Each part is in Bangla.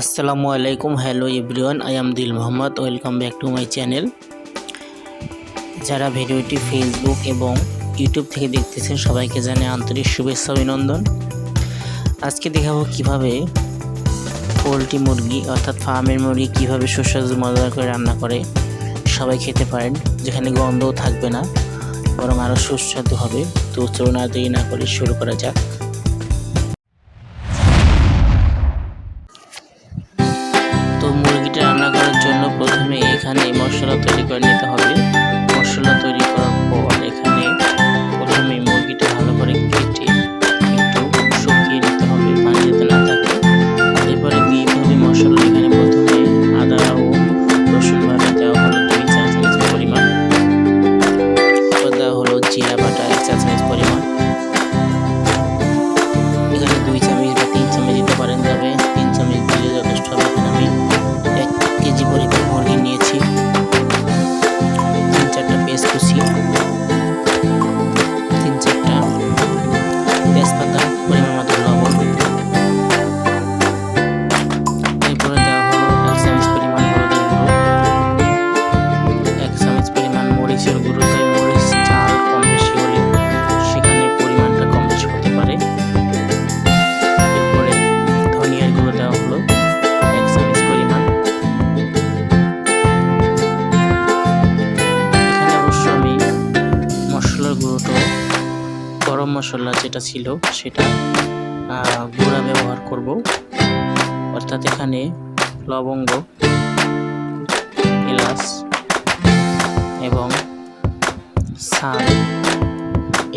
আসসালামু আলাইকুম, hello everyone, I am Dil Mohammad, welcome back to my channel. যারা ভিডিওটি ফেসবুক এবং ইউটিউব থেকে দেখতেছেন, সবাইকে জানে আন্তরিক শুভেচ্ছা অভিনন্দন। আজকে দেখাবো কীভাবে পোলট্রি মুরগি, অর্থাৎ ফার্মের মুরগি কীভাবে সুস্বাদু, মজাদার করে রান্না করে সবাই খেতে পারেন, যেখানে গন্ধও থাকবে না, বরং আরও সুস্বাদু হবে। তো চলুন আর দেরি না করে শুরু করা যাক। এখানে মশলা তৈরি করে নিতে হবে। গরম মশলা যেটা ছিল সেটা গুঁড়া ব্যবহার করব। অর্থাৎ এখানে লবঙ্গ, এলাচ এবং সাল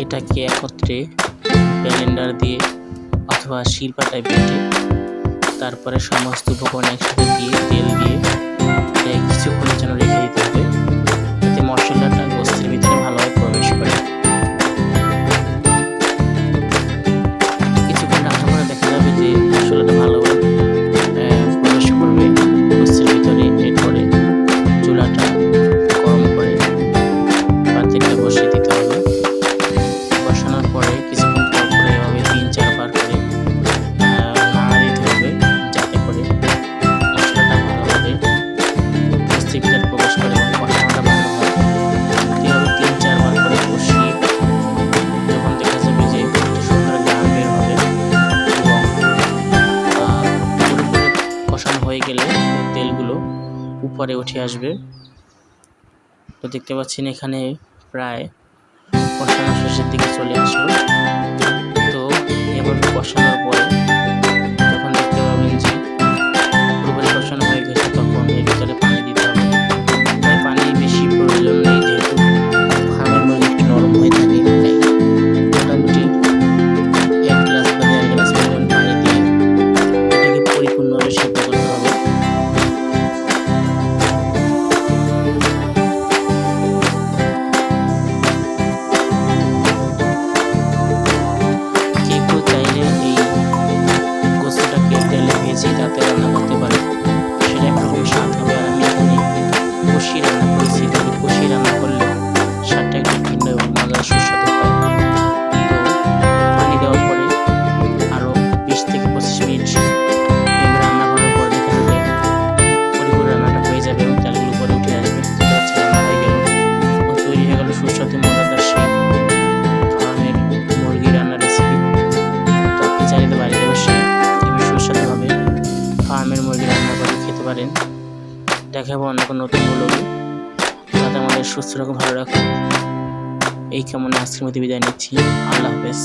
এটাকে একত্রে ব্লেন্ডার দিয়ে অথবা শিলপাটায় বেটে তারপরে সমস্ত উপকরণ একসাথে দিয়ে তেল উপরে উঠে আসবে। তো দেখতে পাচ্ছেন এখানে প্রায় কষানো শেষের দিকে চলে আসলো। তো এভাবে কষানোর পরে যখন দেখতে পাবেন যে পুরোপুরি হয়ে গেছে, তখন এর ভিতরে পানি দিতে হবে। তাই পানি বেশি প্রয়োজন নেই, যেহেতু ফার্মের মুরগি একটু নরম হয়ে থাকে। তাই মোটামুটি এক গ্লাস বা দেড় গ্লাস পরিমাণ পানি দিয়ে এটাকে পরিপূর্ণভাবে সিদ্ধ করতে হবে। পারেন দেখাবো অন্য কোনো নতুন ব্লগে যাতে আমাদের সুস্থ রকম ভালো রাখুন। এই কেমন আজকের মধ্যে বিদায় নিচ্ছি। আল্লাহ হাফেজ।